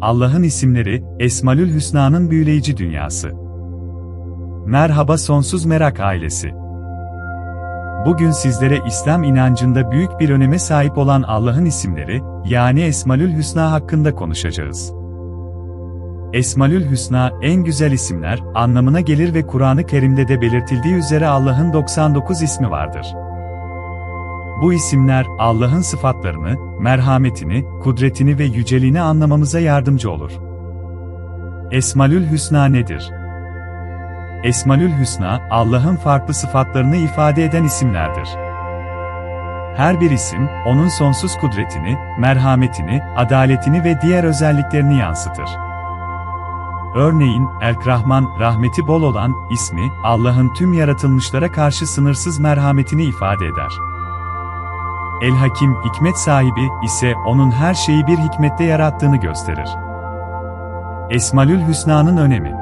Allah'ın isimleri, Esmalül Hüsna'nın büyüleyici dünyası. Merhaba Sonsuz Merak ailesi. Bugün sizlere İslam inancında büyük bir öneme sahip olan Allah'ın isimleri, yani Esmalül Hüsna hakkında konuşacağız. Esmalül Hüsna, en güzel isimler, anlamına gelir ve Kur'an-ı Kerim'de de belirtildiği üzere Allah'ın 99 ismi vardır. Bu isimler, Allah'ın sıfatlarını, merhametini, kudretini ve yüceliğini anlamamıza yardımcı olur. Esmalül Hüsna nedir? Esmalül Hüsna, Allah'ın farklı sıfatlarını ifade eden isimlerdir. Her bir isim, onun sonsuz kudretini, merhametini, adaletini ve diğer özelliklerini yansıtır. Örneğin, Elk-Rahman, rahmeti bol olan ismi, Allah'ın tüm yaratılmışlara karşı sınırsız merhametini ifade eder. El-Hakim, hikmet sahibi ise onun her şeyi bir hikmette yarattığını gösterir. Esmalül Hüsna'nın önemi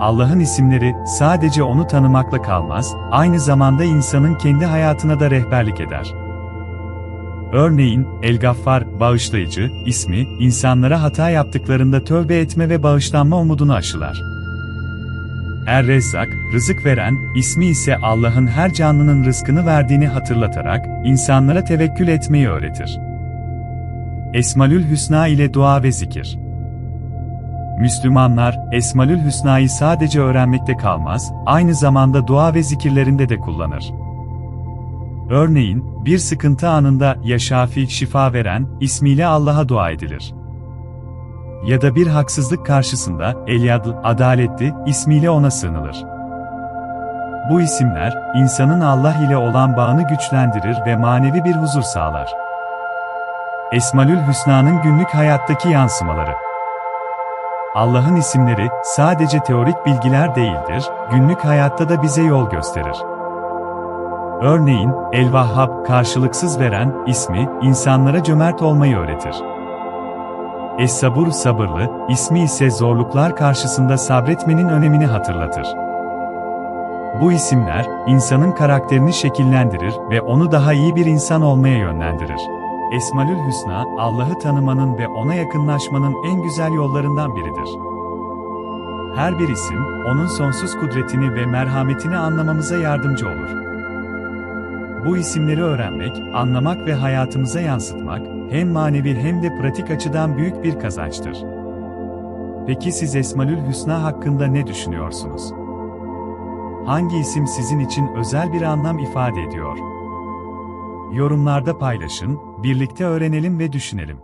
Allah'ın isimleri sadece onu tanımakla kalmaz, aynı zamanda insanın kendi hayatına da rehberlik eder. Örneğin, El-Gaffar, bağışlayıcı, ismi, insanlara hata yaptıklarında tövbe etme ve bağışlanma umudunu aşılar. Er-Rezzak, rızık veren, ismi ise Allah'ın her canlının rızkını verdiğini hatırlatarak, insanlara tevekkül etmeyi öğretir. Esmalül Hüsna ile dua ve zikir. Müslümanlar, Esmalül Hüsna'yı sadece öğrenmekte kalmaz, aynı zamanda dua ve zikirlerinde de kullanır. Örneğin, bir sıkıntı anında Ya Şafi, şifa veren, ismiyle Allah'a dua edilir. Ya da bir haksızlık karşısında El-Yadl, adaletli, ismiyle ona sığınılır. Bu isimler, insanın Allah ile olan bağını güçlendirir ve manevi bir huzur sağlar. Esmalül Hüsna'nın günlük hayattaki yansımaları Allah'ın isimleri sadece teorik bilgiler değildir, günlük hayatta da bize yol gösterir. Örneğin, El-Vahhab, karşılıksız veren ismi, insanlara cömert olmayı öğretir. Es-Sabur, sabırlı, ismi ise zorluklar karşısında sabretmenin önemini hatırlatır. Bu isimler, insanın karakterini şekillendirir ve onu daha iyi bir insan olmaya yönlendirir. Esmalül Hüsna, Allah'ı tanımanın ve ona yakınlaşmanın en güzel yollarından biridir. Her bir isim, onun sonsuz kudretini ve merhametini anlamamıza yardımcı olur. Bu isimleri öğrenmek, anlamak ve hayatımıza yansıtmak, hem manevi hem de pratik açıdan büyük bir kazançtır. Peki siz Esmalül Hüsna hakkında ne düşünüyorsunuz? Hangi isim sizin için özel bir anlam ifade ediyor? Yorumlarda paylaşın, birlikte öğrenelim ve düşünelim.